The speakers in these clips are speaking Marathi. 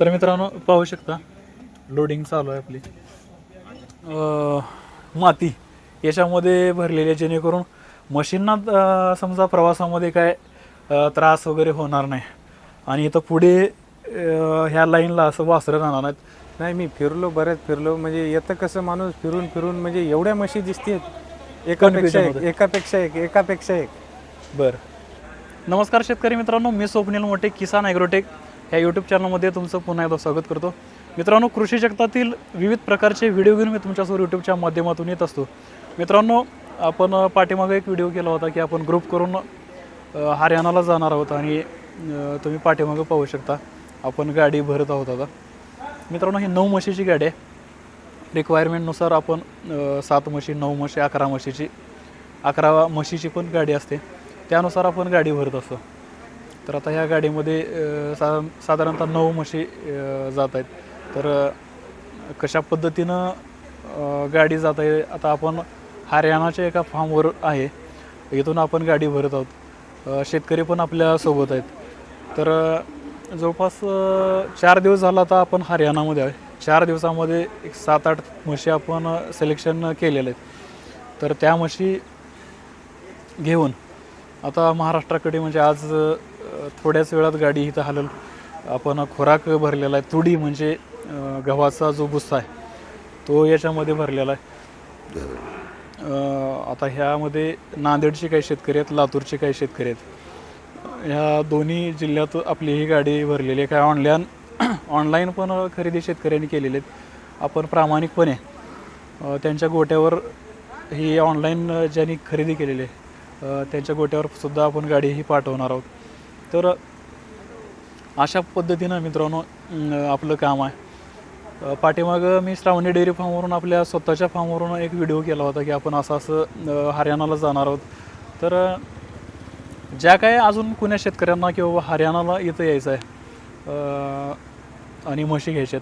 तर मित्रांनो पाहू शकता. लोडिंग चालू आहे आपली. अं, माती. याच्यामध्ये भरलेली आहे जेणेकरून मशीनना अं, समजा प्रवासामध्ये काय अं, त्रास वगैरे होणार नाही. आणि इथं पुढे अं, ह्या लाईनला असं वासरं राहणार नाहीत. नाही मी फिरलो बऱ्याच फिरलो. म्हणजे येतं कसं माणूस फिरून फिरून म्हणजे एवढ्या म्हशी दिसतात एकापेक्षा एक. एकापेक्षा एक एकापेक्षा एक. बरं. नमस्कार शेतकरी मित्रांनो मी स्वप्नील मोठे किसान ॲग्रोटेक. ह्या यूट्यूब चॅनलमध्ये तुमचं पुन्हा एकदा स्वागत करतो. मित्रांनो कृषी जगतातील विविध प्रकारचे व्हिडिओ घेऊन मी तुमच्यासमोर यूट्यूबच्या माध्यमातून येत असतो. मित्रांनो आपण पाठीमागे एक व्हिडिओ केला होता की आपण ग्रुप करून हरियाणाला जाणार आहोत आणि तुम्ही पाठीमागे पाहू शकता. आपण गाडी भरत आहोत आता. मित्रांनो ही नऊ म्हशीची गाडी आहे. रिक्वायरमेंटनुसार आपण सात म्हशी नऊ म्हशी अकरा म्हशीची अकरा म्हशीची पण गाडी असते. त्यानुसार आपण गाडी भरत असतो. तर आता ह्या गाडीमध्ये साधारण सा साधारणतः नऊ म्हशी जात आहेत. तर कशा पद्धतीनं गाडी जात आहे? आता आपण हरियाणाच्या एका फार्मवर आहे. इथून आपण गाडी भरत आहोत. शेतकरी पण आपल्यासोबत आहेत. तर जवळपास चार दिवस झाला आता आपण हरियाणामध्ये आहे. चार दिवसामध्ये एक सात आठ म्हशी आपण सिलेक्शन केलेले आहेत. तर त्या म्हशी घेऊन आता महाराष्ट्राकडे म्हणजे आज थोड्याच वेळात गाडी इथं हलल. आपण खुराक भरलेला आहे. तुडी म्हणजे गव्हाचा जो भुस्सा आहे तो याच्यामध्ये भरलेला आहे. आता ह्यामध्ये नांदेडचे काही शेतकरी आहेत लातूरचे काही शेतकरी आहेत. ह्या दोन्ही जिल्ह्यात आपली ही गाडी भरलेली आहे. काय ऑनलाईन ऑनलाईन पण खरेदी शेतकऱ्यांनी केलेली आहेत. आपण प्रामाणिकपणे त्यांच्या गोट्यावर ही ऑनलाईन ज्यांनी खरेदी केलेली आहे त्यांच्या गोट्यावर सुद्धा आपण गाडी ही पाठवणार आहोत. तर अशा पद्धतीनं मित्रांनो आपलं काम आहे. पाठीमागं मी श्रावणी डेअरी फार्मवरून आपल्या स्वतःच्या फार्मवरून एक व्हिडिओ केला होता की आपण असं असं हरियाणाला जाणार आहोत. तर ज्या काय अजून कुण्या शेतकऱ्यांना किंवा हरियाणाला इथं यायचं आहे आणि म्हशी घ्यायच्यात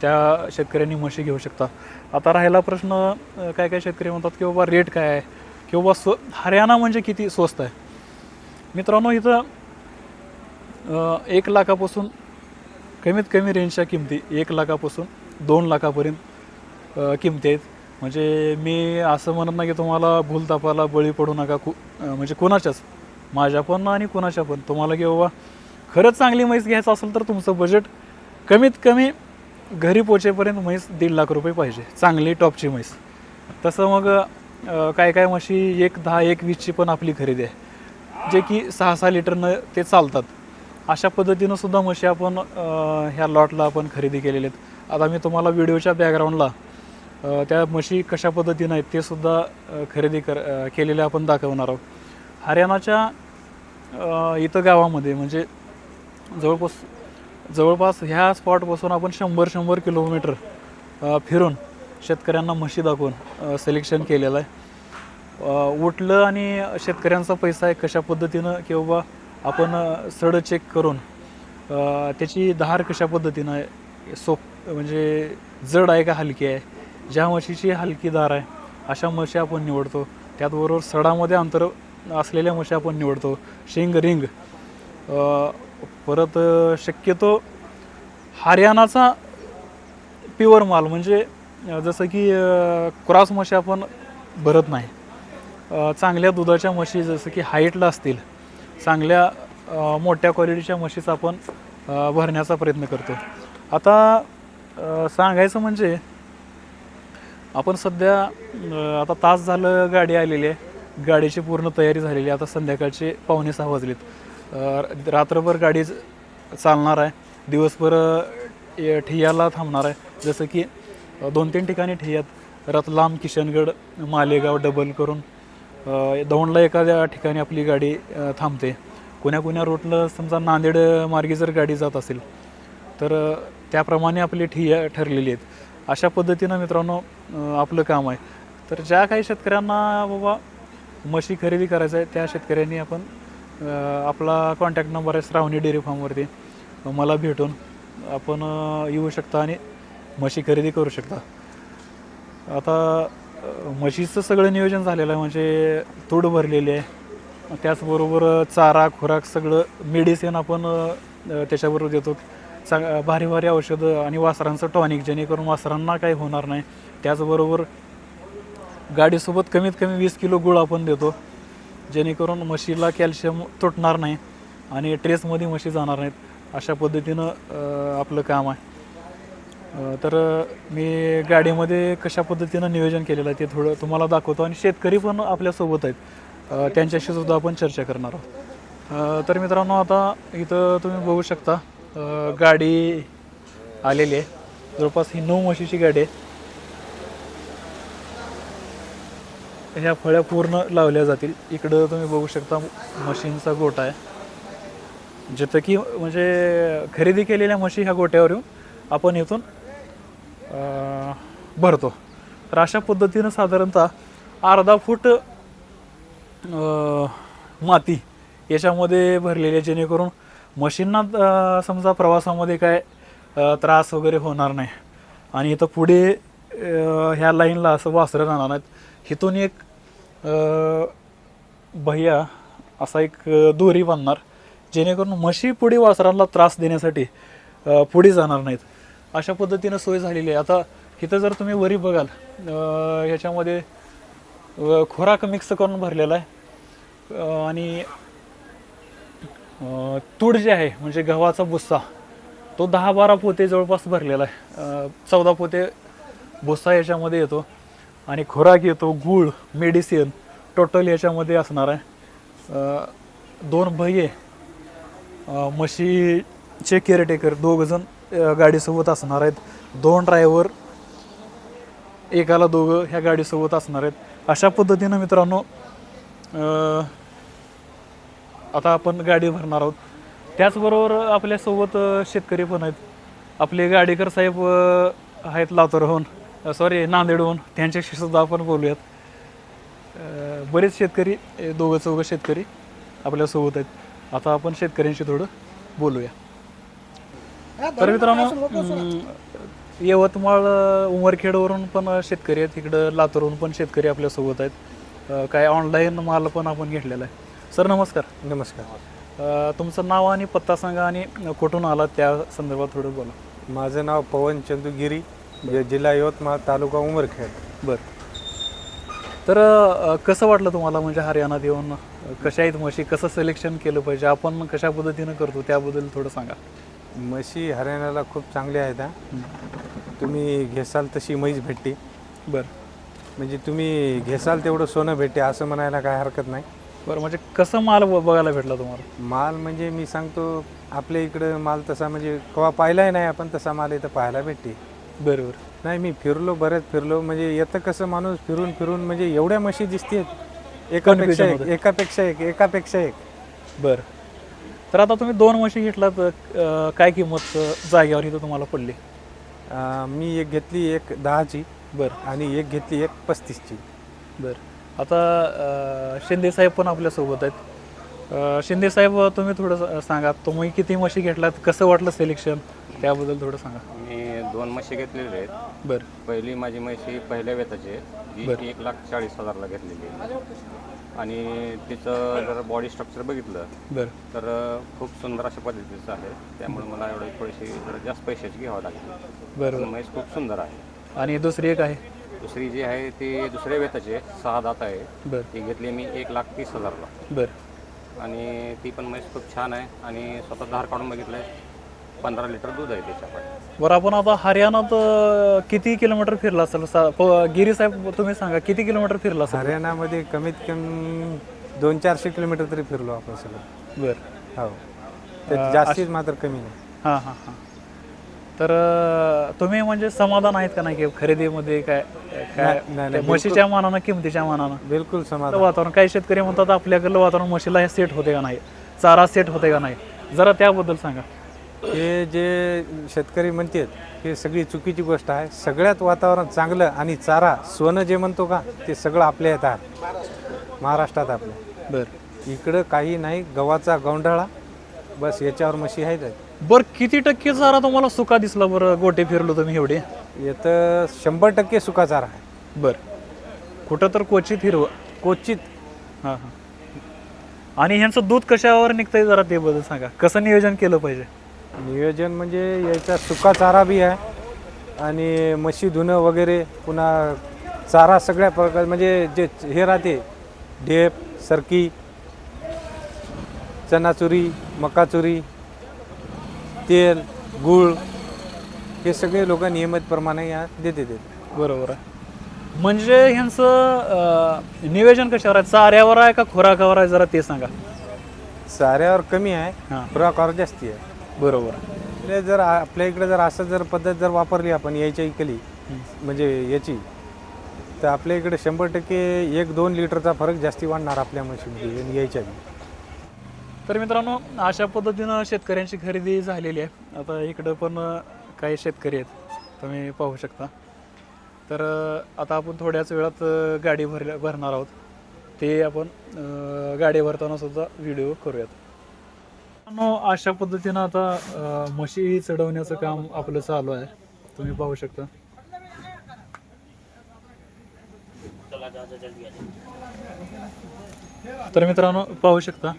त्या शेतकऱ्यांनी म्हशी घेऊ शकता. आता राहिला प्रश्न काय काय शेतकरी म्हणतात की बाबा रेट काय आहे? किंवा स्व हरियाणा म्हणजे किती स्वस्त आहे? मित्रांनो इथं एक लाखापासून कमीत कमी रेंजच्या किमती एक लाखापासून दोन लाखापर्यंत किमती आहेत. म्हणजे मी असं म्हणत नाही की तुम्हाला भूलतापाला बळी पडू नका कु म्हणजे कोणाच्याच माझ्या पण आणि कोणाच्या पण. तुम्हाला की बाबा खरंच चांगली म्हैस घ्यायचं असेल तर तुमचं बजेट कमीत कमी घरी पोचेपर्यंत म्हैस दीड लाख रुपये पाहिजे. चांगली टॉपची म्हैस. तसं मग काय काय म्हशी एक दहा एक वीसची पण आपली खरेदी आहे. जे की सहा सहा लिटरनं ते चालतात. अशा पद्धतीनं सुद्धा म्हशी आपण ह्या लॉटला आपण खरेदी केलेले आहेत. आता मी तुम्हाला व्हिडिओच्या बॅकग्राऊंडला त्या म्हशी कशा पद्धतीनं आहेत ते सुद्धा खरेदी कर केलेले आपण दाखवणार आहोत. हरियाणाच्या इथं गावामध्ये म्हणजे जवळपास जवळपास ह्या स्पॉटपासून आपण शंभर शंभर किलोमीटर फिरून शेतकऱ्यांना म्हशी दाखवून सिलेक्शन केलेलं आहे. उठलं आणि शेतकऱ्यांचा पैसा आहे कशा पद्धतीनं किंवा आपण अ, सड चेक करून त्याची धार कशा पद्धतीनं सोप म्हणजे जड आहे का हलकी आहे ज्या म्हशीची हलकी धार आहे अशा म्हशी आपण निवडतो. त्याचबरोबर सडामध्ये अंतर असलेल्या म्हशी आपण निवडतो. शिंग रिंग परत शक्यतो हरियाणाचा प्युअर माल म्हणजे जसं की क्रॉस म्हशी आपण भरत नाही. चांगल्या दुधाच्या म्हशी जसं की हाईटला असतील चांगल्या मोठ्या क्वालिटीच्या म्हशीचा आपण भरण्याचा प्रयत्न करतो. आता सांगायचं म्हणजे आपण सध्या आता तास झालं गाडी आलेली आहे. गाडीची पूर्ण तयारी झालेली आहे. आता संध्याकाळचे पावणे सहा वाजलेत. रात्रभर गाडी चालणार आहे. दिवसभर ठियाला थांबणार आहे. जसं की दोन तीन ठिकाणी ठिय्यात रतलाम किशनगड मालेगाव डबल करून दौंडला एखाद्या ठिकाणी आपली गाडी थांबते. कोण्या कोण्या रूटला समजा नांदेड मार्गे जर गाडी जात असेल तर त्याप्रमाणे आपली ठिया ठरलेली आहेत. अशा पद्धतीनं मित्रांनो आपलं काम आहे. तर ज्या काही शेतकऱ्यांना बाबा म्हशी खरेदी करायचं आहे त्या शेतकऱ्यांनी आपण आपला कॉन्टॅक्ट नंबर आहे श्रावणी डेअरी फार्मवरती मला भेटून आपण येऊ शकता आणि म्हशी खरेदी करू शकता. आता म्हशीचं सगळं नियोजन झालेलं आहे. म्हणजे तूड भरलेली आहे. त्याचबरोबर चारा खुराक सगळं मेडिसिन आपण त्याच्याबरोबर देतो. चांग भारी भारी औषधं आणि वासरांचं टॉनिक जेणेकरून वासरांना काही होणार नाही. त्याचबरोबर गाडीसोबत कमीत कमी वीस किलो गुळ आपण देतो. जेणेकरून म्हशीला कॅल्शियम तुटणार नाही आणि ट्रेसमध्ये म्हशी जाणार नाहीत. अशा पद्धतीनं आपलं काम आहे. तर मी गाडीमध्ये कशा पद्धतीनं नियोजन केलेलं आहे ते थोडं तुम्हाला दाखवतो आणि शेतकरी पण आपल्यासोबत आहेत. त्यांच्याशी सुद्धा आपण चर्चा करणार आहोत. तर मित्रांनो आता इथं तुम्ही बघू शकता गाडी आलेली आहे. जवळपास ही नऊ म्हशीची गाडी आहे. ह्या फळ्या पूर्ण लावल्या जातील. इकडं तुम्ही बघू शकता म्हशींचा गोठा आहे. जिथं की म्हणजे खरेदी केलेल्या म्हशी ह्या गोट्यावर येऊन आपण इथून भरतो. तर अशा पद्धतीनं साधारणतः अर्धा फूट माती याच्यामध्ये भरलेली आहे जेणेकरून मशीनना समजा प्रवासामध्ये काय त्रास वगैरे होणार नाही. आणि इथं पुढे ह्या लाईनला असं वासरं राहणार नाहीत. इथून एक भैया असा एक दोरी बांधणार जेणेकरून म्हशी पुढे वासरांना त्रास देण्यासाठी पुढे जाणार नाहीत. अशा पद्धतीनं सोय झालेली आहे. आता इथं जर तुम्ही वरी बघाल ह्याच्यामध्ये खोराक खुराक मिक्स करून भरलेला आहे. आणि तूड जे आहे म्हणजे गव्हाचा भुस्सा तो दहा बारा पोते जवळपास भरलेला आहे. चौदा पोते भुस्सा याच्यामध्ये येतो. आणि खुराक येतो गूळ मेडिसिन टोटल याच्यामध्ये असणार आहे. दोन भये म्हशीचे केअरटेकर दोघंजण गाडीसोबत असणार आहेत. दोन ड्रायव्हर एकाला दोघं ह्या गाडीसोबत असणार आहेत. अशा पद्धतीनं मित्रांनो आता आपण गाडी भरणार आहोत. त्याचबरोबर आपल्यासोबत शेतकरी पण आहेत. आपले गाडीकर साहेब आहेत लातूरहून. सॉरी नांदेडहून. त्यांच्याशी सुद्धा आपण बोलूयात. बरेच शेतकरी दोघं चौघं शेतकरी आपल्यासोबत आहेत. आता आपण शेतकऱ्यांशी थोडं बोलूया. तर मित्रांनो यवतमाळ उमरखेडवरून पण शेतकरी आहेत इकडं लातूरहून पण शेतकरी आपल्यासोबत आहेत. अं, काय ऑनलाईन माल पण आपण घेतलेला आहे. सर नमस्कार. नमस्कार. अं, तुमचं नाव आणि पत्ता सांगा आणि कुठून आला त्या संदर्भात थोडं बोला. माझं नाव पवन चंदुगिरी ज- जिल्हा यवतमाळ तालुका उमरखेड. बरं. तर अं, कसं वाटलं तुम्हाला म्हणजे हरियाणात येऊन अं, कशा आहेत म्हशी कसं सिलेक्शन केलं पाहिजे आपण कशा पद्धतीनं करतो त्याबद्दल थोडं सांगा. म्हशी हरियाणाला खूप चांगल्या आहेत हा. तुम्ही घेसाल तशी म्हैस भेटते. बरं. म्हणजे तुम्ही घेसाल तेवढं सोनं भेटते असं म्हणायला काय हरकत नाही. बरं म्हणजे कसं माल ब- बघायला भेटला तुम्हाला? माल म्हणजे मी सांगतो आपल्या इकडं माल तसा म्हणजे कवा पाहिलाय नाही आपण तसा माल इथं पाहायला भेटते. बरं बरं नाही मी फिरलो बरेच फिरलो म्हणजे येतं कसं माणूस फिरून फिरून म्हणजे एवढ्या म्हशी दिसतेत एकापेक्षा एक एकापेक्षा एक एकापेक्षा एक. बरं. तर आता तुम्ही दोन म्हशी घेतलात अं, काय किंमत अं, जागेवर इथं तुम्हाला पडली? अं, मी एक घेतली एक दहाची बरं. आणि एक घेतली एक पस्तीसची. बरं. आता अं, शिंदे साहेब पण आपल्यासोबत आहेत. अं, शिंदे साहेब तुम्ही थोडं स- सांगा तुम्ही किती म्हशी घेतलात कसं वाटलं सिलेक्शन त्याबद्दल थोडं सांगा. मी दोन म्हशी घेतलेल्या आहेत. बरं. पहिली माझी म्हशी पहिल्या वेताची आहे. एक लाख चाळीस हजारला घेतलेली आहे. आणि तिचं जर बॉडी स्ट्रक्चर बघितलं बरं. तर खूप सुंदर अशा पद्धतीचं आहे. त्यामुळे मला एवढी थोडीशी जरा जास्त पैशाची घ्यावं लागली. बरं म्हैस खूप सुंदर आहे. आणि दुसरी एक आहे? दुसरी जी आहे ती दुसऱ्या वेताची आहे सहा दात आहे. बरं. ती घेतली मी एक लाख तीस हजारला. बरं. आणि ती पण म्हैस खूप छान आहे. आणि स्वतः धार काढून बघितलं आहे पंधरा लिटर दूध आहे त्याच्याकडे बरं आपण आता हरियाणात अं, किती किलोमीटर फिरला असेल? सा- प- गिरी साहेब तुम्ही सांगा किती किलोमीटर फिरला असेल? हरियाणामध्ये कमीत कमी दोन चारशे किलोमीटर तरी फिरलो आपण सगळं. बरं. हो. त्यात जास्तीच मात्र कमी नाही. हां हां हां. तर अं, तुम्ही म्हणजे समाधान आहेत का नाही की खरेदीमध्ये काय काय नाही, नाही, त्या म्हशीच्या मानानं किमतीच्या मानानं? बिलकुल समाधान. वातावरण काही शेतकरी म्हणतात आपल्याकडलं वातावरण म्हशीला हे सेट होते का नाही? चारा सेट होते का नाही? जरा त्याबद्दल सांगा. हे जे शेतकरी म्हणतात हे सगळी चुकीची गोष्ट आहे. सगळ्यात वातावरण चांगलं आणि चारा सोनं जे म्हणतो का ते सगळं आपल्या येतात महाराष्ट्रात आपल्या बरं. इकडं काही नाही गव्हाचा गोंधळा बस याच्यावर म्हशी आहेत. बरं किती टक्के चारा तुम्हाला सुका दिसला बरं? गोटे फिरलो तुम्ही एवढे. येतं शंभर टक्के सुका चारा आहे. बरं. कुठं तर क्वचित हिरवं. क्वचित. हां हां. आणि ह्यांचं दूध कशावर निघतंय जरा ते बद्दल सांगा. कसं नियोजन केलं पाहिजे? नियोजन म्हणजे याचा सुका चारा बी आहे आणि म्हशी धुणं वगैरे पुन्हा चारा सगळ्या प्रकार म्हणजे जे हे राहते ढेप सरकी चणाचुरी मकाचुरी तेल गूळ हे सगळे लोक नियमितप्रमाणे या देते देते बरोबर आहे. म्हणजे ह्यांचं अं, नियोजन कशावर आहे? चाऱ्यावर आहे का खुराकावर आहे? जरा ते सांगा. चाऱ्यावर कमी आहे हां. खुराकावर जास्ती आहे. बरोबर. म्हणजे जर आपल्या इकडे जर असं जर पद्धत जर वापरली आपण यायच्या इकली म्हणजे याची तर आपल्या इकडे शंभर टक्के एक दोन लिटरचा फरक जास्ती वाढणार आपल्या म्हशीमध्ये आणि यायच्या बी. तर मित्रांनो अशा पद्धतीनं शेतकऱ्यांची खरेदी झालेली आहे. आता इकडं पण अं, काही शेतकरी आहेत. तुम्ही पाहू शकता. तर अं, आता आपण थोड्याच वेळात अं, गाडी भर भरणार आहोत. ते आपण अं, गाडी भरताना सुद्धा व्हिडिओ करूयात. अशा पद्धतीनं आता म्हशी चढवण्याचं काम आपलं चालू आहे. तुम्ही पाहू शकता. तर मित्रांनो पाहू शकता.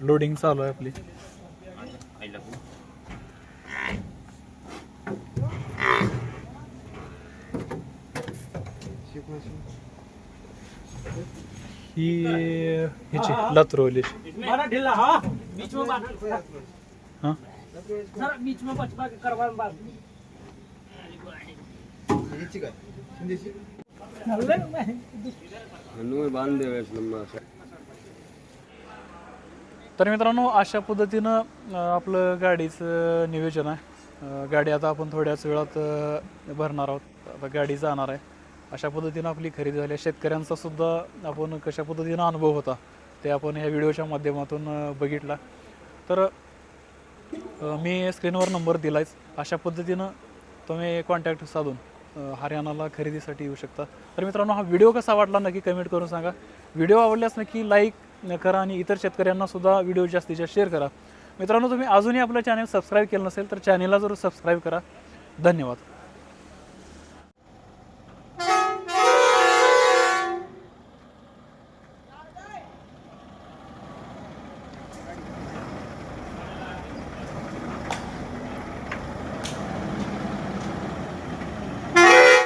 लोडिंग चालू आहे आपली. ही ह्याची लातूरवली हाँ. बीच में मारा हां? जरा बीच में बचपा के करवा बात तर मित्रांनो अशा पद्धतीनं आपलं गाडीचं नियोजन आहे. गाडी आता आपण थोड्याच वेळात भरणार आहोत. आता गाडी जाणार आहे. अशा पद्धतीनं आपली खरेदी झाली. आहे. शेतकऱ्यांचा सुद्धा आपण कशा पद्धतीनं अनुभव होता ते आपण ह्या व्हिडिओच्या माध्यमातून बघितला. तर मी स्क्रीनवर नंबर दिलाच अशा पद्धतीनं तुम्ही कॉन्टॅक्ट साधून हरियाणाला खरेदीसाठी येऊ शकता. तर मित्रांनो हा व्हिडिओ कसा वाटला नक्की कमेंट करून सांगा. व्हिडिओ आवडल्यास नक्की लाईक करा आणि इतर शेतकऱ्यांना सुद्धा व्हिडिओ जास्तीत जास्त शेअर करा. मित्रांनो तुम्ही अजूनही आपलं चॅनल सबस्क्राईब केलं नसेल तर चॅनलला जरूर सबस्क्राईब करा. धन्यवाद.